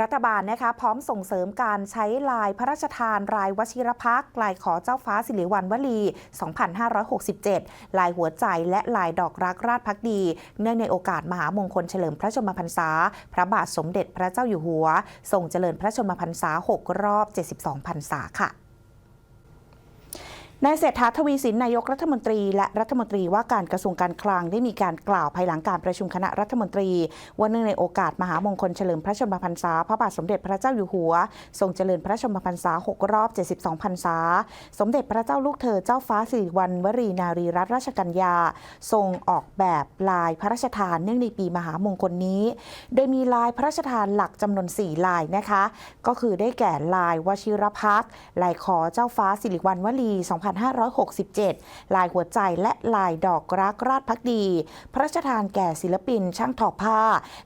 รัฐบาลนะคะพร้อมส่งเสริมการใช้ลายพระราชทานลายวชิรพักลายขอเจ้าฟ้าสิริวัณวลี 2567 ลายหัวใจและลายดอกรักราชพักดี เนื่องในโอกาสมหามงคลเฉลิมพระชนมพรรษา พระบาทสมเด็จพระเจ้าอยู่หัวทรงเจริญพระชนมพรรษา 6 รอบ 72 พรรษาค่ะ นายเศรษฐาทวีสินนายกรัฐมนตรี และรัฐมนตรีว่าการกระทรวงการคลังได้มีการกล่าวภายหลังการประชุมคณะรัฐมนตรี ว่าเนื่องในโอกาสมหามงคลเฉลิมพระชนมพรรษาพระบาทสมเด็จพระเจ้าอยู่หัว ทรงเจริญพระชนมพรรษา 6 รอบ 72 พรรษา สมเด็จพระเจ้าลูกเธอเจ้าฟ้าสิริวัณวรีนารีรัตนราชกัญญา ทรงออกแบบลายพระราชทานเนื่องในปีมหามงคลนี้ โดยมีลายพระราชทานหลักจำนวน 4 ลายนะคะ ก็คือได้แก่ลายวชิรพักลายขอเจ้าฟ้าสิริวัณวลี2567 ลายหัวใจและลายดอกรักราชพักดี พระราชทานแก่ศิลปิน ช่างทอผ้า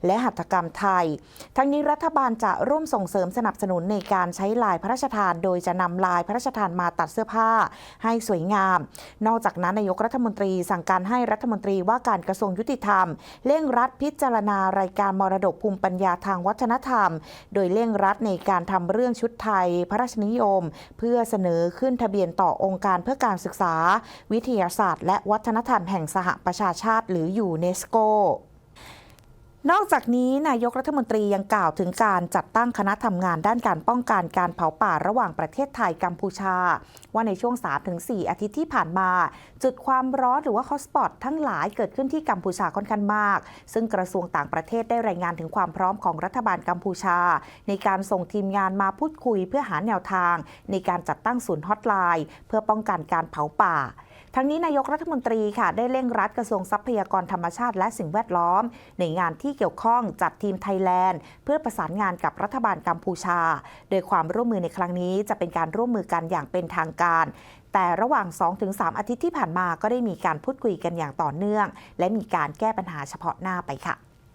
และหัตถกรรมไทย ทั้งนี้รัฐบาลจะร่วมส่งเสริมสนับสนุนในการใช้ลายพระราชทาน โดยจะนำลายพระราชทานมาตัดเสื้อผ้าให้สวยงาม นอกจากนั้นนายกรัฐมนตรีสั่งการให้รัฐมนตรีว่าการกระทรวงยุติธรรม เร่งรัดพิจารณารายการมรดกภูมิปัญญาทางวัฒนธรรม โดยเร่งรัดในการทำเรื่องชุดไทย พระราชนิยม เพื่อเสนอขึ้นทะเบียนต่อองค์การเพื่อการศึกษา วิทยาศาสตร์ และวัฒนธรรมแห่งสหประชาชาติ หรือยูเนสโก นอกจากนี้นายกรัฐมนตรียังกล่าวถึงการจัดตั้งคณะทำงานด้านการป้องกันการเผาป่าระหว่างประเทศไทยกัมพูชา ว่าในช่วง 3-4 อาทิตย์ที่ผ่านมา จุดความร้อนหรือว่าฮอสปอตทั้งหลายเกิดขึ้นที่กัมพูชาค่อนข้างมาก ซึ่งกระทรวงต่างประเทศได้รายงานถึงความพร้อมของรัฐบาลกัมพูชา ในการส่งทีมงานมาพูดคุยเพื่อหาแนวทาง ในการจัดตั้งศูนย์ฮอตไลน์เพื่อป้องกันการเผาป่า ทั้งนี้นายกรัฐมนตรีค่ะได้เร่งรัดกระทรวงทรัพยากรธรรมชาติและสิ่งแวดล้อมในงานที่เกี่ยวข้องจัดทีมไทยแลนด์ เพื่อประสานงานกับรัฐบาลกัมพูชา โดยความร่วมมือในครั้งนี้จะเป็นการร่วมมือกันอย่างเป็นทางการแต่ระหว่าง 2-3 อาทิตย์ที่ผ่านมาก็ได้มีการพูดคุยกันอย่างต่อเนื่อง และมีการแก้ปัญหาเฉพาะหน้าไปค่ะ